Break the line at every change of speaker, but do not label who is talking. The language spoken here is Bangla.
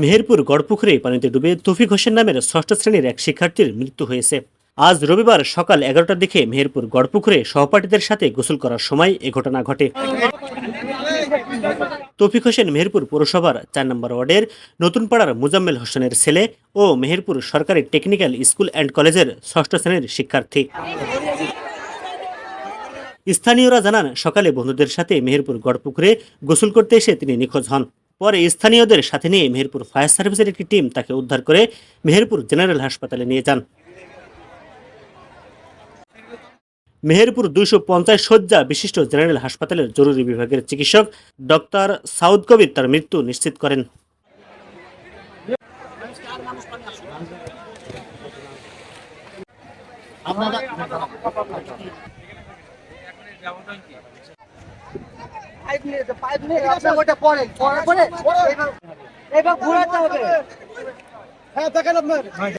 মেহেরপুর গড়পুকুরে পানিতে ডুবে তৌফিক হোসেন নামের ষষ্ঠ শ্রেণির এক শিক্ষার্থীর মৃত্যু হয়েছে। আজ রবিবার সকাল এগারোটার দিকে মেহেরপুর গড়পুকুরে সহপাঠীদের সাথে গোসল করার সময় এ ঘটনা ঘটে। তৌফিক হোসেন মেহেরপুর পৌরসভার চার নম্বর ওয়ার্ডের নতুন পাড়ার মুজাম্মেল হোসেনের ছেলে ও মেহেরপুর সরকারি টেকনিক্যাল স্কুল অ্যান্ড কলেজের ষষ্ঠ শ্রেণির শিক্ষার্থী। স্থানীয়রা জানান, সকালে বন্ধুদের সাথে মেহেরপুর গড়পুকুরে গোসল করতে এসে তিনি নিখোঁজ হন। পরে স্থানীয়দের সাথে নিয়ে মেহেরপুর ফায়ার সার্ভিসের একটি টিম তাকে উদ্ধার করে মেহেরপুর জেনারেল হাসপাতালে নিয়ে যান। মেহেরপুর দুইশো পঞ্চাশ শয্যা বিশিষ্ট জেনারেল হাসপাতালের জরুরি বিভাগের চিকিৎসক ডক্টর সাউদ কবির তার মৃত্যু নিশ্চিত করেন।
পাইপ নিয়ে পাইপ নিয়ে আপনার ওটা পড়েন। পড়ার পরে এবার ঘোরাতে হবে।
হ্যাঁ দেখেন আপনার।